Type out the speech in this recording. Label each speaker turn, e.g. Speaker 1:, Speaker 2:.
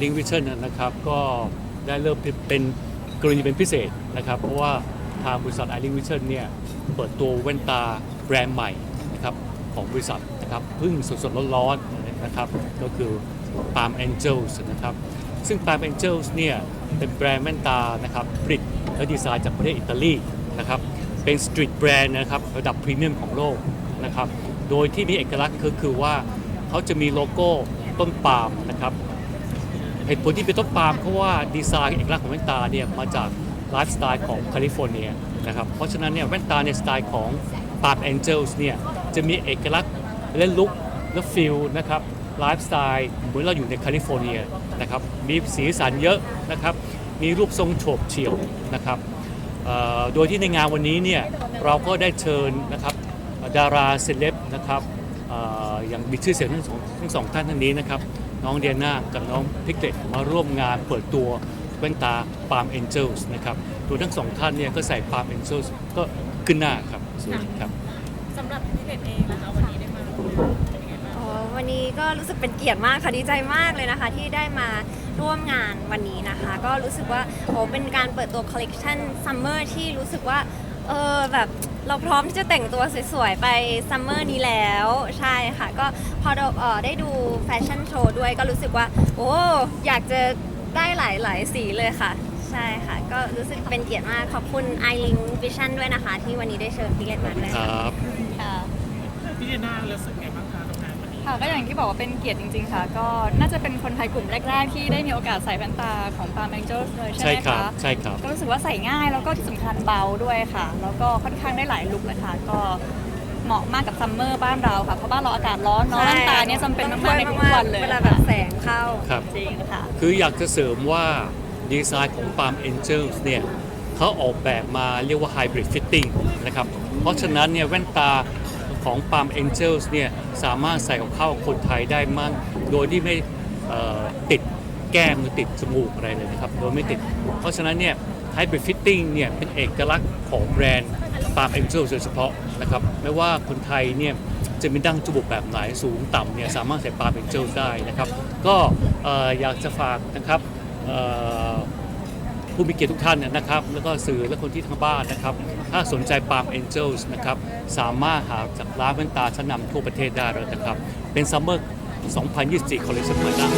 Speaker 1: i l i n g Vision นะครับก็ได้เริ่มเป็นกรณีเป็นพิเศษนะครับ เพราะว่าทางบริษัท i l i n g Vision เนี่ยเปิดตัวแว่นตาแบรนด์ใหม่นะครับของบริษัทนะครับเพิ่งสดๆร้อนๆนะครับก็คือ Palm Angels นะครับซึ่ง Palm Angels เนี่ยเป็นแบรนด์แว่นตานะครับผลิตและดีไซน์จากประเทศอิตาลีนะครับเป็นสตรีทแบรนด์นะครับระดับพรีเมียมของโลกนะครับโดยที่มีเอกลักษณ์ก็คือว่าเขาจะมีโลโก้ต้นปาล์มนะครับ เหตุผลที่เป็นต้นปาล์มเพราะว่าดีไซน์เอกลักษณ์ของแว่นตาเนี่ยมาจากไลฟ์สไตล์ของแคลิฟอร์เนียนะครับเพราะฉะนั้นเนี่ยแว่นตาในสไตล์ของ Palm Angels เนี่ยจะมีเอกลักษณ์และลุคและฟิลนะครับไลฟ์สไตล์เหมือนเราอยู่ในแคลิฟอร์เนียนะครับมีสีสันเยอะนะครับมีรูปทรงโฉบเฉี่ยวนะครับโดยที่ในงานวันนี้เนี่ยเราก็ได้เชิญนะครับดาราเซเลบนะครับเอ่ออย่างมีชื่อเสียงทั้งสองทั้งสองท่านท่านนี้นะครับ น้องเดียนากับน้องพิกเล็ตมาร่วมงานเปิดตัวแว่นตา Palm Angels นะครับตัวทั้งสองท่านเนี่ยก็ใส่ Palm Angels ก็ขึ้นหน้าครับสวยครับ
Speaker 2: สำหรับพี่เด็ดเองนะคะวันนี้ได้มาร่วมงานเป็นยังไงบ้าง
Speaker 3: อ๋อวันนี้ก็รู้สึกเป็นเกียรติมากค่ะดีใจมากเลยนะคะ ที่ได้มาร่วมงานวันนี้นะคะ ก็รู้สึกว่าโอ้เป็นการเปิดตัวคอลเลกชันซัมเมอร์ที่รู้สึกว่าเออแบบ เราพร้อมที่จะแต่งตัวสวยๆ ไปซัมเมอร์นี้แล้ว ใช่ค่ะ ก็พอเราเอ่อได้ดูแฟชั่นโชว์ด้วยก็รู้สึกว่า โอ้ อยากจะได้หลายๆ สีเลยค่ะ ใช่ค่ะ ก็รู้สึกเป็นเกียรติมาก ขอบคุณ i l i n Vision ด้วยนะคะ ที่วันนี้ได้เชิญพี่เล็กมาด้วย
Speaker 1: ค
Speaker 3: ค่ะ
Speaker 1: รับ
Speaker 4: ค่ะ
Speaker 2: พี่เดน่ารู้สึกไงบ้าง คะกับงานวันนี้
Speaker 4: ค่ะก็อย่างที่บอกว่าเป็นเกียรติจริง ๆ ค่ะ ก็น่าจะเป็นคนไทยกลุ่มแรก ๆ ที่ได้มีโอกาสใส่แว่นตาของ Palm Angels เลยใช่
Speaker 1: ใช่
Speaker 4: ไหม
Speaker 1: ครับ
Speaker 4: คะ
Speaker 1: ใช่ครับ
Speaker 4: ก็รู้สึกว่าใส่ง่ายแล้วก็ที่สำคัญเบาด้วยค่ะ แล้วก็ค่อนข้างได้หลายลุคเลยค่ะ ก็เหมาะมากกับซัมเมอร์บ้านเราค่ะ เพราะบ้านเราอากาศร้อนเนาะแว่นตาเนี่ยจำเป็นมากๆในทุกวันเลย
Speaker 3: เวลาแบบแสงเข้า
Speaker 1: ครับ
Speaker 4: จริงค่ะ
Speaker 1: คืออยากจะเสริมว่าดีไซน์ของ Palm Angels เนี่ยเขาออกแบบมาเรียกว่า Hybrid Fitting นะครับ เพราะฉะนั้นเนี่ยแว่นตา ของ Palm Angels เนี่ยสามารถใส่กับเข้าคนไทยได้มากโดยที่ไม่ติดแก้มหรือติดจมูกอะไรเลยนะครับ โดยไม่ติด เพราะฉะนั้นเนี่ย Hybrid Fitting เนี่ยเป็นเอกลักษณ์ของแบรนด์ Palm Angels โดยเฉพาะนะครับไม่ว่าคนไทยเนี่ยจะมีดั้งจมูกแบบไหนสูงต่ำเนี่ยสามารถใส่ Palm Angels ได้นะครับ ก็อยากจะฝากนะครับ ผู้มีเกียรติทุกท่านนะครับ แล้วก็สื่อและคนที่ทางบ้านนะครับ ถ้าสนใจปาล์มเอ็นเจิลส์นะครับ สามารถหาจากร้านแว่นตาชั้นนำทั่วประเทศได้เลยนะครับ เป็นซัมเมอร์ 2024 คอลเลคชั่นใหม่นะ